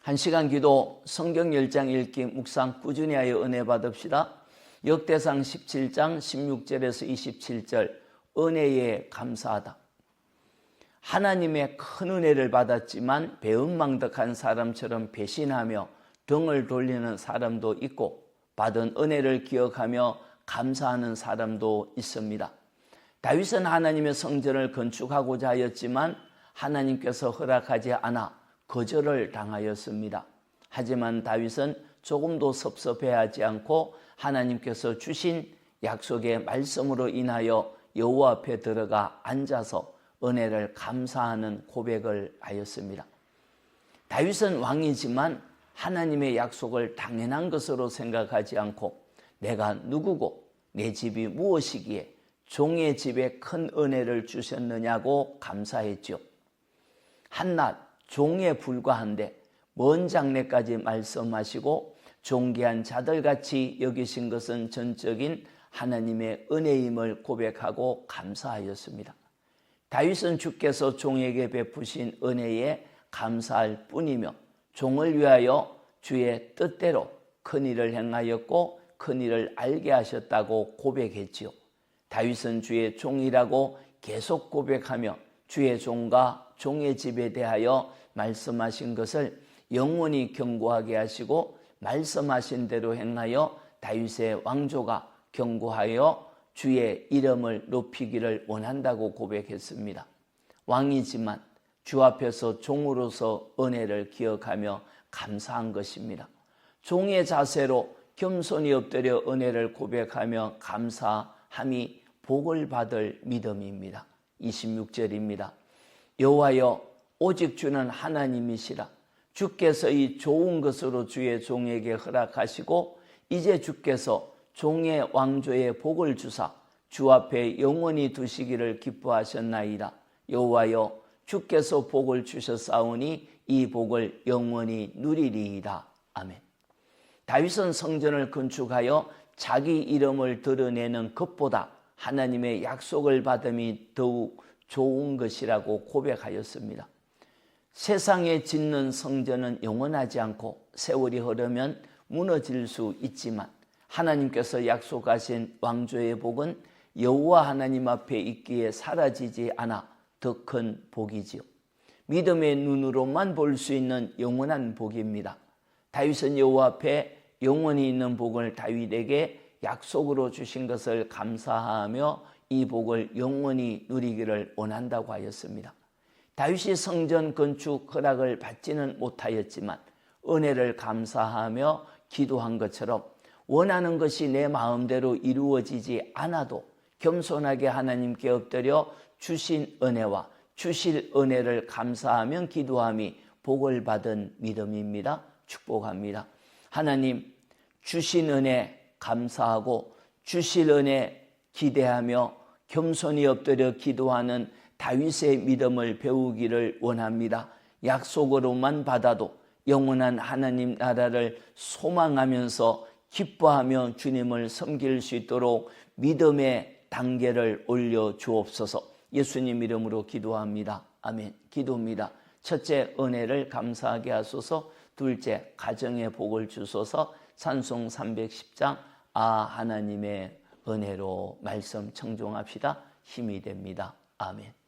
한 시간 기도 성경 10장 읽기 묵상 꾸준히 하여 은혜 받읍시다. 역대상 17장 16절에서 27절 은혜에 감사하다. 하나님의 큰 은혜를 받았지만 배은망덕한 사람처럼 배신하며 등을 돌리는 사람도 있고 받은 은혜를 기억하며 감사하는 사람도 있습니다. 다윗은 하나님의 성전을 건축하고자 하였지만 하나님께서 허락하지 않아 거절을 당하였습니다. 하지만 다윗은 조금도 섭섭해하지 않고 하나님께서 주신 약속의 말씀으로 인하여 여호와 앞에 들어가 앉아서 은혜를 감사하는 고백을 하였습니다. 다윗은 왕이지만 하나님의 약속을 당연한 것으로 생각하지 않고 내가 누구고 내 집이 무엇이기에 종의 집에 큰 은혜를 주셨느냐고 감사했죠. 한낱 종에 불과한데 먼 장래까지 말씀하시고 존귀한 자들같이 여기신 것은 전적인 하나님의 은혜임을 고백하고 감사하였습니다. 다윗은 주께서 종에게 베푸신 은혜에 감사할 뿐이며 종을 위하여 주의 뜻대로 큰 일을 행하였고 큰 일을 알게 하셨다고 고백했지요. 다윗은 주의 종이라고 계속 고백하며 주의 종과 종의 집에 대하여 말씀하신 것을 영원히 경고하게 하시고 말씀하신 대로 행하여 다윗의 왕조가 경고하여 주의 이름을 높이기를 원한다고 고백했습니다. 왕이지만 주 앞에서 종으로서 은혜를 기억하며 감사한 것입니다. 종의 자세로 겸손히 엎드려 은혜를 고백하며 감사함이 복을 받을 믿음입니다. 26절입니다. 여호와여 오직 주는 하나님이시라 주께서 이 좋은 것으로 주의 종에게 허락하시고 이제 주께서 종의 왕조의 복을 주사 주 앞에 영원히 두시기를 기뻐하셨나이다. 여호와여 주께서 복을 주셨사오니 이 복을 영원히 누리리이다. 아멘. 다윗은 성전을 건축하여 자기 이름을 드러내는 것보다 하나님의 약속을 받음이 더욱 좋은 것이라고 고백하였습니다. 세상에 짓는 성전은 영원하지 않고 세월이 흐르면 무너질 수 있지만 하나님께서 약속하신 왕조의 복은 여호와 하나님 앞에 있기에 사라지지 않아 더 큰 복이지요. 믿음의 눈으로만 볼 수 있는 영원한 복입니다. 다윗은 여호와 앞에 영원히 있는 복을 다윗에게 약속으로 주신 것을 감사하며 이 복을 영원히 누리기를 원한다고 하였습니다. 다윗이 성전 건축 허락을 받지는 못하였지만 은혜를 감사하며 기도한 것처럼 원하는 것이 내 마음대로 이루어지지 않아도 겸손하게 하나님께 엎드려 주신 은혜와 주실 은혜를 감사하며 기도함이 복을 받은 믿음입니다. 축복합니다. 하나님 주신 은혜 감사하고 주실 은혜 기대하며 겸손히 엎드려 기도하는 다윗의 믿음을 배우기를 원합니다. 약속으로만 받아도 영원한 하나님 나라를 소망하면서 기뻐하며 주님을 섬길 수 있도록 믿음의 단계를 올려 주옵소서. 예수님 이름으로 기도합니다. 아멘. 기도입니다. 첫째 은혜를 감사하게 하소서. 둘째 가정의 복을 주소서. 찬송 310장 아 하나님의 은혜로 말씀 청종합시다. 힘이 됩니다. 아멘.